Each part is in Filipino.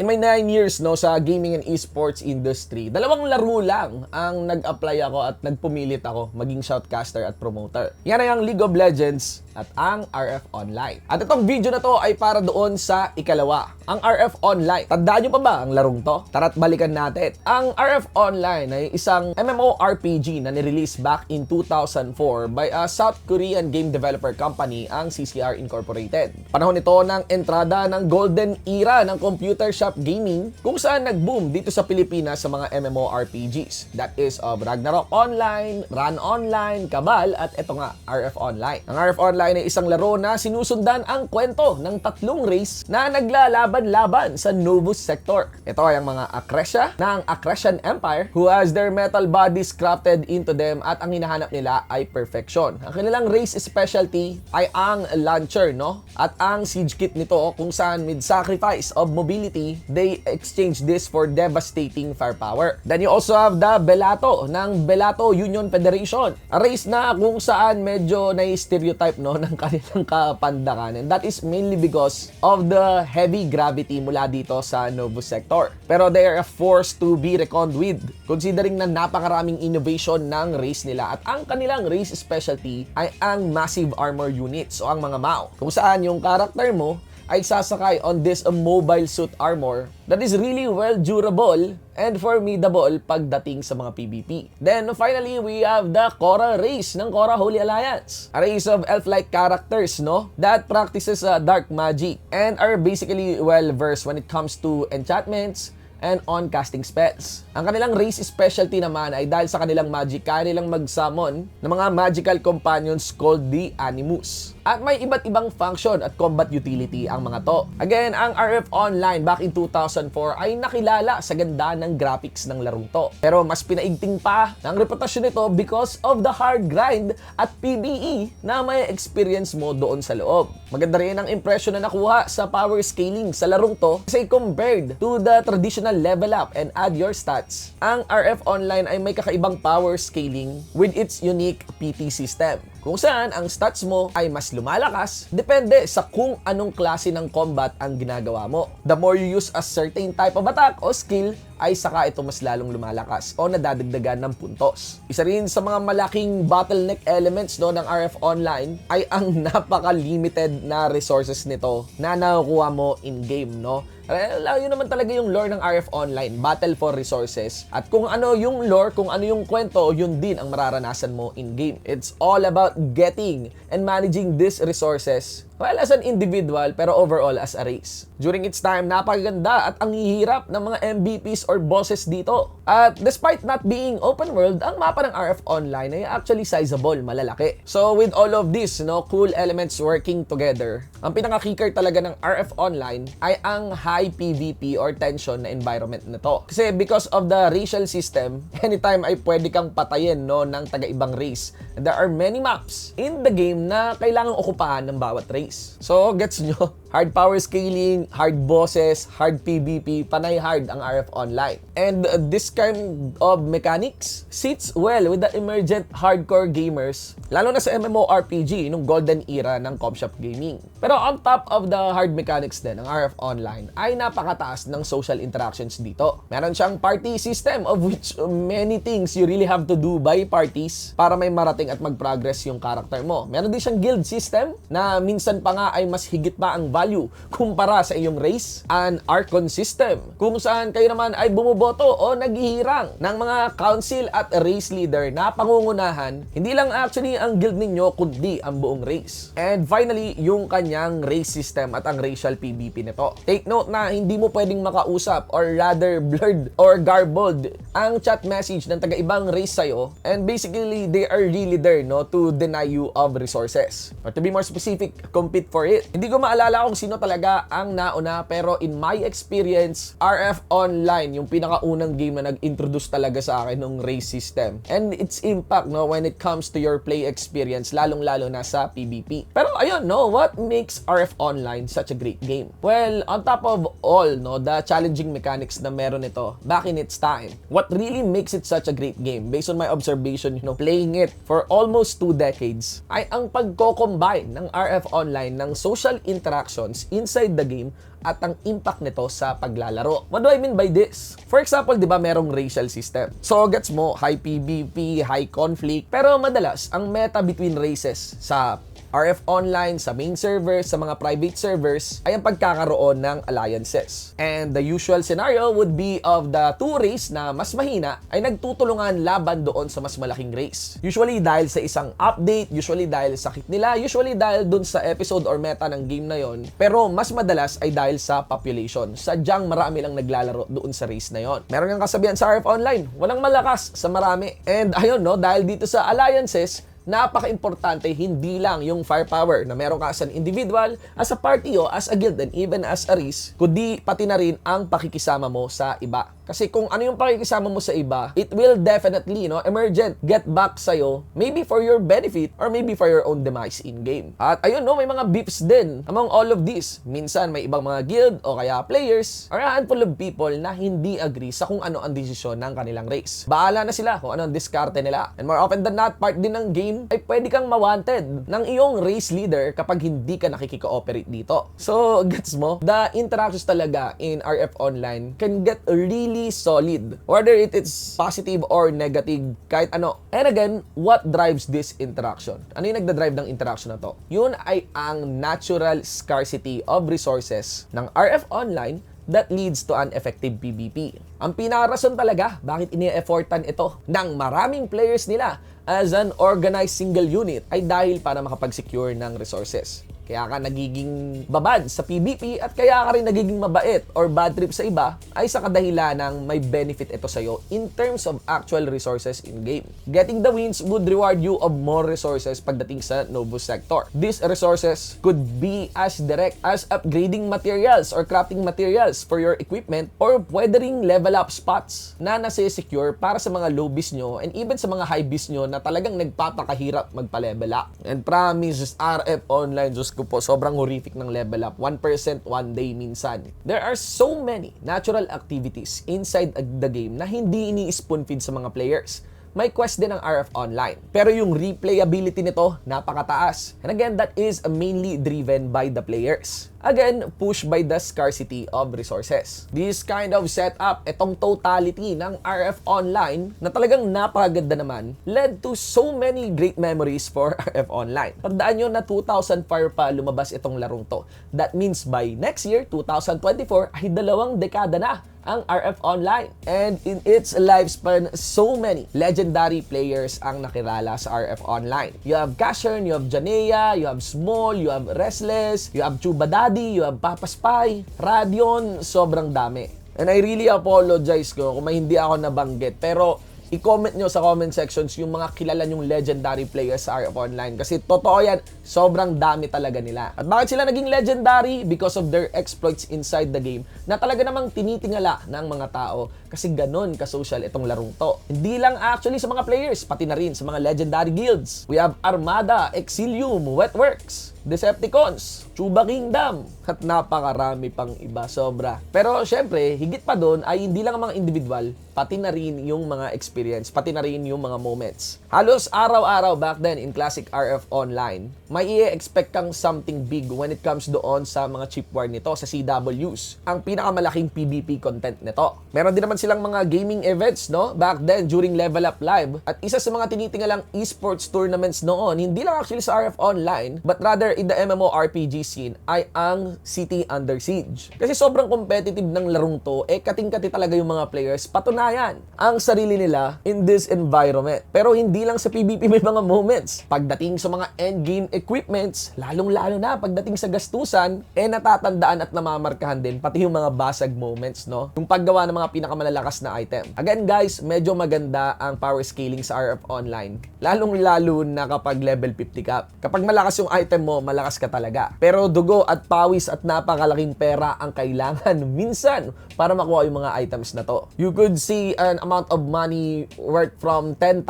In my 9 years no sa gaming and esports industry, dalawang laro lang ang nag-apply ako at nagpumilit ako maging shoutcaster at promoter. Yan ay ang League of Legends at ang RF Online. At itong video na to ay para doon sa ikalawa, ang RF Online. Tandaan nyo pa ba ang larong to? Tara't balikan natin. Ang RF Online ay isang MMORPG na nirelease back in 2004 by a South Korean game developer company, ang CCR Incorporated. Panahon ito ng entrada ng golden era ng computer shop gaming kung saan nag-boom dito sa Pilipinas sa mga MMORPGs. That is of Ragnarok Online, Run Online, Kabal at ito nga, RF Online. Ang RF Online ay isang laro na sinusundan ang kwento ng tatlong race na naglalaban-laban sa Novus sector. Ito ay ang mga Akresha ng Akresian Empire who has their metal bodies crafted into them at ang hinahanap nila ay perfection. Ang kanilang race specialty ay ang launcher, no? At ang siege kit nito kung saan with sacrifice of mobility, they exchange this for devastating firepower. Then you also have the Belato ng Belato Union Federation. A race na kung saan medyo na-stereotype no ng kanilang kapandakan. And that is mainly because of the heavy gravity mula dito sa Novo sector. Pero they are a force to be reckoned with considering na napakaraming innovation ng race nila at ang kanilang race specialty ay ang massive armor units o ang mga MAO. Kung saan yung character mo ay sasakay on this mobile suit armor that is really well durable and formidable pagdating sa mga PvP. Then finally, we have the Korra race ng Korra Holy Alliance. A race of elf-like characters, no? That practices uh, dark magic and are basically well versed when it comes to enchantments, and on casting spells. Ang kanilang race specialty naman ay dahil sa kanilang magic, kaya nilang mag-summon ng mga magical companions called the Animus. At may iba't ibang function at combat utility ang mga to. Again, ang RF Online back in 2004 ay nakilala sa ganda ng graphics ng larong to. Pero mas pinaigting pa ng reputasyon nito because of the hard grind at PBE na may experience mo doon sa loob. Maganda rin ang impression na nakuha sa power scaling sa larong to kasi compared to the traditional level up and add your stats, ang RF Online ay may kakaibang power scaling with its unique PT system kung saan ang stats mo ay mas lumalakas depende sa kung anong klase ng combat ang ginagawa mo. The more you use a certain type of attack o skill, ay saka ito mas lalong lumalakas o nadadagdagan ng puntos. Isa rin sa mga malaking bottleneck elements no, ng RF Online ay ang napaka-limited na resources nito na nakukuha mo in-game. No? Yun naman talaga yung lore ng RF Online, battle for resources. At kung ano yung lore, kung ano yung kwento, yun din ang mararanasan mo in-game. It's all about getting and managing these resources Well, as an individual, pero overall as a race. During its time, napakaganda at ang hihirap ng mga MVPs or bosses dito. At despite not being open world, ang mapa ng RF Online ay actually sizable, malalaki. So with all of this, no, cool elements working together, ang pinaka-kicker talaga ng RF Online ay ang high PvP or tension na environment na to. Kasi because of the racial system, anytime ay pwede kang patayin no, ng taga-ibang race. There are many maps in the game na kailangang okupahan ng bawat race. So, gets nyo? Hard power scaling, hard bosses, hard PvP, panay hard ang RF Online. And uh, this kind of mechanics sits well with the emergent hardcore gamers, lalo na sa MMORPG nung golden era ng Comshop Gaming. Pero on top of the hard mechanics din ng RF Online, ay napakataas ng social interactions dito. Meron siyang party system of which many things you really have to do by parties para may marating at mag-progress yung character mo. Meron din siyang guild system na minsan pa nga ay mas higit pa ang value kumpara sa iyong race and Archon system kung saan kayo naman ay bumuboto o naghihirang ng mga council at race leader na pangungunahan hindi lang actually ang guild ninyo kundi ang buong race. And finally, yung kanyang race system at ang racial PvP nito. Take note na hindi mo pwedeng makausap or rather blurred or garbled ang chat message ng taga-ibang race sa'yo and basically they are really there no to deny you of resources. Or to be more specific, compete for it. Hindi ko maalala kung sino talaga ang nauna pero in my experience, RF Online yung pinakaunang game na nag-introduce talaga sa akin ng race system. And its impact no when it comes to your play experience lalong-lalo na sa PvP. Pero ayun no, what makes RF Online such a great game? Well, on top of all no, the challenging mechanics na meron ito back in its time, what really makes it such a great game based on my observation, you know, playing it for almost two decades ay ang pagko-combine ng RF Online ng social interaction interactions inside the game at ang impact nito sa paglalaro. What do I mean by this? For example, di ba merong racial system? So, gets mo, high PvP, high conflict, pero madalas, ang meta between races sa RF Online, sa main servers, sa mga private servers, ay ang pagkakaroon ng alliances. And the usual scenario would be of the two race na mas mahina ay nagtutulungan laban doon sa mas malaking race. Usually dahil sa isang update, usually dahil sa kit nila, usually dahil doon sa episode or meta ng game na yon. Pero mas madalas ay dahil sa population. Sadyang marami lang naglalaro doon sa race na yon. Meron yung kasabihan sa RF Online, walang malakas sa marami. And ayun no, dahil dito sa alliances, napaka-importante hindi lang yung firepower na meron ka as an individual, as a party o as a guild and even as a race, kundi pati na rin ang pakikisama mo sa iba. Kasi kung ano yung pakikisama mo sa iba, it will definitely, no, emergent, get back sa'yo, maybe for your benefit or maybe for your own demise in-game. At ayun, no, may mga beefs din among all of these. Minsan may ibang mga guild o kaya players or a handful of people na hindi agree sa kung ano ang desisyon ng kanilang race. Bahala na sila kung ano ang diskarte nila. And more often than not, part din ng game ay pwede kang mawanted ng iyong race leader kapag hindi ka nakikikooperate dito. So, gets mo? The interactions talaga in RF Online can get really solid. Whether it is positive or negative, kahit ano. And again, what drives this interaction? Ano yung nagda-drive ng interaction na to? Yun ay ang natural scarcity of resources ng RF Online that leads to an effective PvP. Ang pinakarason talaga bakit ini-effortan ito ng maraming players nila as an organized single unit ay dahil para makapag-secure ng resources. Kaya ka nagiging babad sa PvP at kaya ka rin nagiging mabait or bad trip sa iba ay sa kadahilan ng may benefit ito sa'yo in terms of actual resources in-game. Getting the wins would reward you of more resources pagdating sa Novus sector. These resources could be as direct as upgrading materials or crafting materials for your equipment or pwede ring level up spots na nasi-secure para sa mga low bis nyo and even sa mga high bis nyo na talagang nagpapakahirap magpa-level up. And promise, RF Online, just ko po, sobrang horrific ng level up. 1% one day minsan. There are so many natural activities inside the game na hindi ini-spoon feed sa mga players may quest din ang RF Online. Pero yung replayability nito, napakataas. And again, that is mainly driven by the players. Again, pushed by the scarcity of resources. This kind of setup, itong totality ng RF Online, na talagang napakaganda naman, led to so many great memories for RF Online. Tandaan nyo na 2005 pa lumabas itong larong to. That means by next year, 2024, ay dalawang dekada na ang RF Online. And in its lifespan, so many legendary players ang nakilala sa RF Online. You have Cashern, you have Janea, you have Small, you have Restless, you have Chuba Daddy, you have Papa Spy, Radion, sobrang dami. And I really apologize ko kung may hindi ako nabanggit. Pero i-comment nyo sa comment sections yung mga kilala nyong legendary players sa RF Online. Kasi totoo yan, sobrang dami talaga nila. At bakit sila naging legendary? Because of their exploits inside the game na talaga namang tinitingala ng mga tao kasi ganun ka-social itong larong to. Hindi lang actually sa mga players, pati na rin sa mga legendary guilds. We have Armada, Exilium, Wetworks, Decepticons, Chuba Kingdom, at napakarami pang iba, sobra. Pero syempre, higit pa doon ay hindi lang ang mga individual, pati na rin yung mga experience, pati na rin yung mga moments. Halos araw-araw back then in Classic RF Online, may i-expect kang something big when it comes doon sa mga chipware nito, sa CWs. Ang pinakamalaking PvP content nito. Meron din naman silang mga gaming events, no? Back then, during Level Up Live. At isa sa mga tinitingalang esports tournaments noon, hindi lang actually sa RF Online, but rather in the MMORPG scene, ay ang City Under Siege. Kasi sobrang competitive ng larong to, eh kating-kati talaga yung mga players, patunayan ang sarili nila in this environment. Pero hindi lang sa PvP may mga moments. Pagdating sa mga endgame equipments, lalong-lalo na pagdating sa gastusan, eh natatandaan at namamarkahan din, pati yung mga basag moments, no? Yung paggawa ng mga pinakamalalakas na item. Again guys, medyo maganda ang power scaling sa RF Online. Lalong-lalo na kapag level 50 ka. Kapag malakas yung item mo, malakas ka talaga. Pero dugo at pawis at napakalaking pera ang kailangan minsan para makuha yung mga items na to. You could see an amount of money worth from 10,000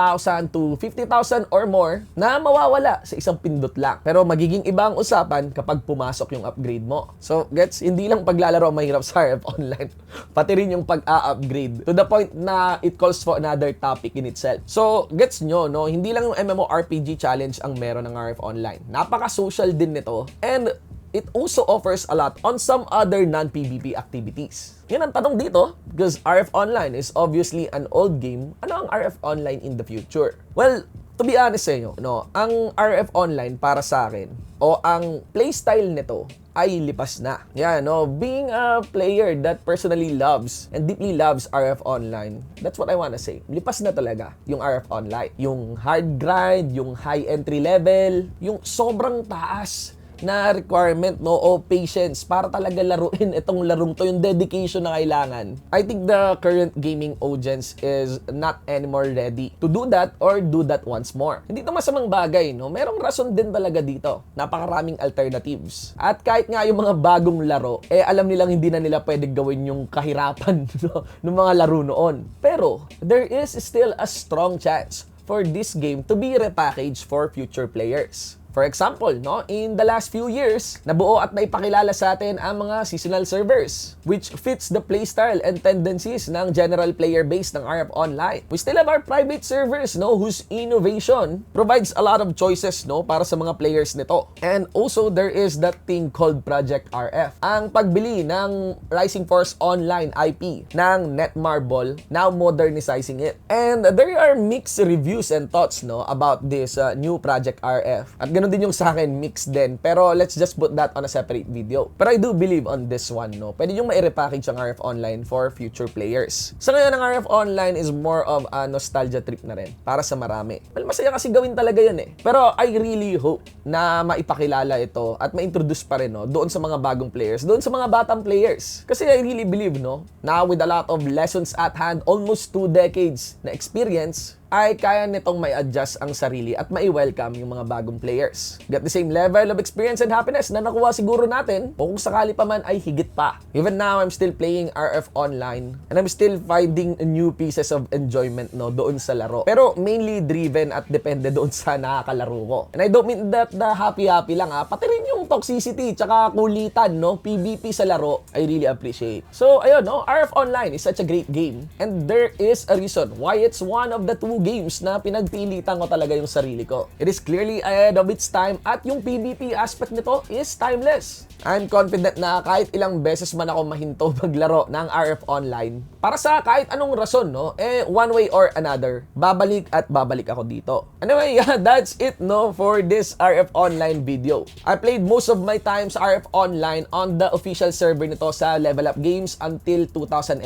to 50,000 or more na mawawala sa isang pindot lang. Pero magiging iba ang usapan kapag pumasok yung upgrade mo. So, gets, hindi lang paglalaro ang mahirap sa RF Online. Pati rin yung pag-a-upgrade. To the point na it calls for another topic in itself. So, gets nyo, no? Hindi lang yung MMORPG challenge ang meron ng RF Online. Napaka-social din nito. And it also offers a lot on some other non-PvP activities. Yan ang tanong dito, because RF Online is obviously an old game. Ano ang RF Online in the future? Well, to be honest sa inyo, no, ang RF Online para sa akin, o ang playstyle nito, ay lipas na. Yeah, no, being a player that personally loves and deeply loves RF Online, that's what I wanna say. Lipas na talaga yung RF Online. Yung hard grind, yung high entry level, yung sobrang taas na requirement no o patience para talaga laruin itong larong to yung dedication na kailangan. I think the current gaming audience is not anymore ready to do that or do that once more. Hindi to masamang bagay no? Merong rason din talaga dito. Napakaraming alternatives. At kahit nga yung mga bagong laro eh alam nilang hindi na nila pwedeng gawin yung kahirapan no, ng mga laro noon. Pero there is still a strong chance for this game to be repackaged for future players For example, no, in the last few years, nabuo at naipakilala sa atin ang mga seasonal servers, which fits the playstyle and tendencies ng general player base ng RF Online. We still have our private servers, no, whose innovation provides a lot of choices, no, para sa mga players nito. And also, there is that thing called Project RF. Ang pagbili ng Rising Force Online IP ng Netmarble, now modernizing it. And there are mixed reviews and thoughts, no, about this uh, new Project RF. At ganun din yung sa akin, mixed din. Pero let's just put that on a separate video. Pero I do believe on this one, no? Pwede yung mai-repackage ang RF Online for future players. Sa ngayon, ang RF Online is more of a nostalgia trip na rin para sa marami. Well, masaya kasi gawin talaga yun eh. Pero I really hope na maipakilala ito at ma-introduce pa rin, no? Doon sa mga bagong players, doon sa mga batang players. Kasi I really believe, no? Na with a lot of lessons at hand, almost two decades na experience, ay kaya nitong may adjust ang sarili at mai-welcome yung mga bagong players. Get the same level of experience and happiness na nakuha siguro natin o kung sakali pa man ay higit pa. Even now, I'm still playing RF Online and I'm still finding new pieces of enjoyment no doon sa laro. Pero mainly driven at depende doon sa nakakalaro ko. And I don't mean that the happy-happy lang ha, pati rin yung toxicity tsaka kulitan no, PvP sa laro, I really appreciate. So ayun no, RF Online is such a great game and there is a reason why it's one of the two games na pinagpilitan ko talaga yung sarili ko. It is clearly ahead of its time at yung PvP aspect nito is timeless. I'm confident na kahit ilang beses man ako mahinto maglaro ng RF Online, para sa kahit anong rason, no, eh, one way or another, babalik at babalik ako dito. Anyway, yeah, that's it, no, for this RF Online video. I played most of my time sa RF Online on the official server nito sa Level Up Games until 2011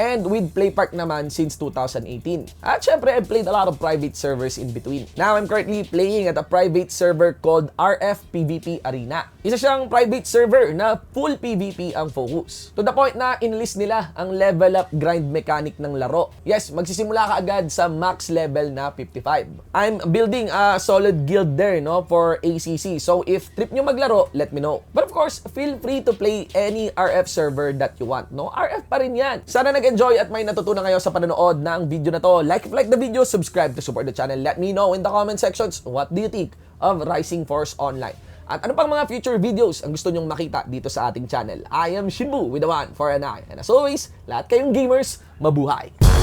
and with Playpark naman since 2018. At syempre, I played a lot of private servers in between. Now, I'm currently playing at a private server called RF PvP Arena. Isa siyang private server na full PvP ang focus. To the point na inlist nila ang level up grind mechanic ng laro. Yes, magsisimula ka agad sa max level na 55. I'm building a solid guild there no for ACC. So if trip nyo maglaro, let me know. But of course, feel free to play any RF server that you want. No, RF pa rin yan. Sana nag-enjoy at may natutunan kayo sa panonood ng video na to. Like if like the video, subscribe to support the channel. Let me know in the comment sections what do you think of Rising Force Online. At ano pang mga future videos ang gusto nyong makita dito sa ating channel. I am Shinbu with the one for an eye. And as always, lahat kayong gamers, mabuhay!